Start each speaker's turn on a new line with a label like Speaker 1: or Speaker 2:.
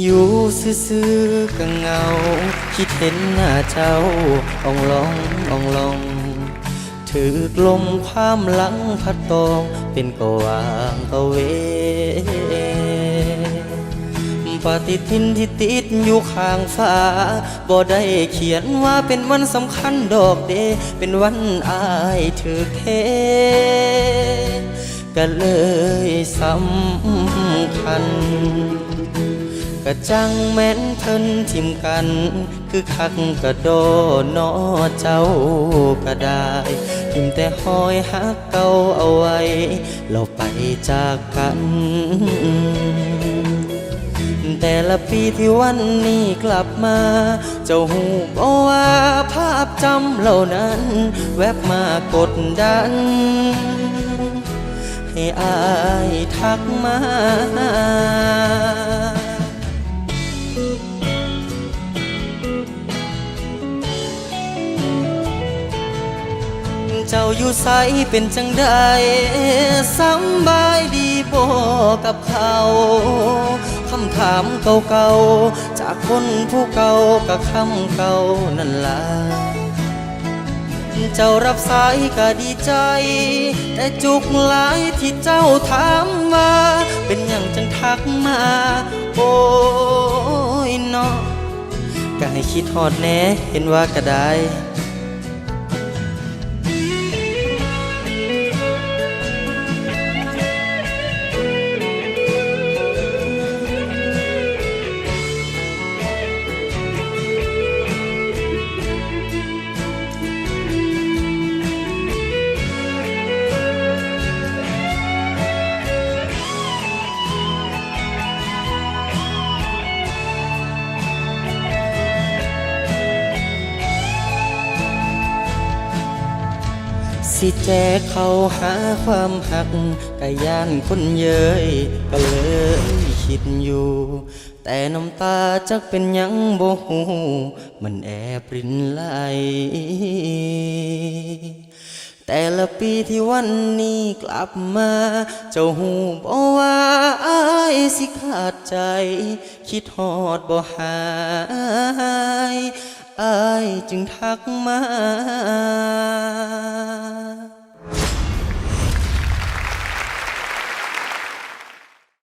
Speaker 1: อยู่ซื่อๆก็เหงา คิดเห็นหน้าเจ้าอ่องลองอ่องลอง ถือกลมความหลังพัดตองเป็นก็วางก็เว ปฏิทินที่ติดอยู่ข้างฟ้าบ่ได้เขียนว่าเป็นวันสำคัญดอกเด เป็นวันอายถือเทก็เลยสำคัญ กะจังแม่นเพิ่นทิมกัน คือคักกะโดนอเจ้าก็ได้ทิมแต่หอยหักเก่าเอาไว้ เราไปจากกัน แต่ละปีที่วันนี้กลับมา เจ้าหูบอกว่าภาพจำเหล่านั้น แวบมากดดัน ให้อายทักมา จ้าอยู่ใสเป็นจังใดสำบายดีบ่กับเขา คำถามเก่าๆ จากคนผู้เก่ากับคำเก่านั่นล่ะเจ้ารับสายก็ดีใจ แต่จุกหลายที่เจ้าถามมาเป็นอย่างจังทักมา โอ้ยเนาะก็ให้คิดฮอดแน่เห็นว่าก็ได้ สิแจกเขาหาความหักกะยานคนเย้ยก็เลยคิดอยู่ แต่น้ำตาจักเป็นยังบ่หูมันแอบรินไหลแต่ละปีที่วันนี้กลับมา เจ้าหูบอกว่าอายสิขาดใจ คิดฮอดบ่หา อายจึงทักมา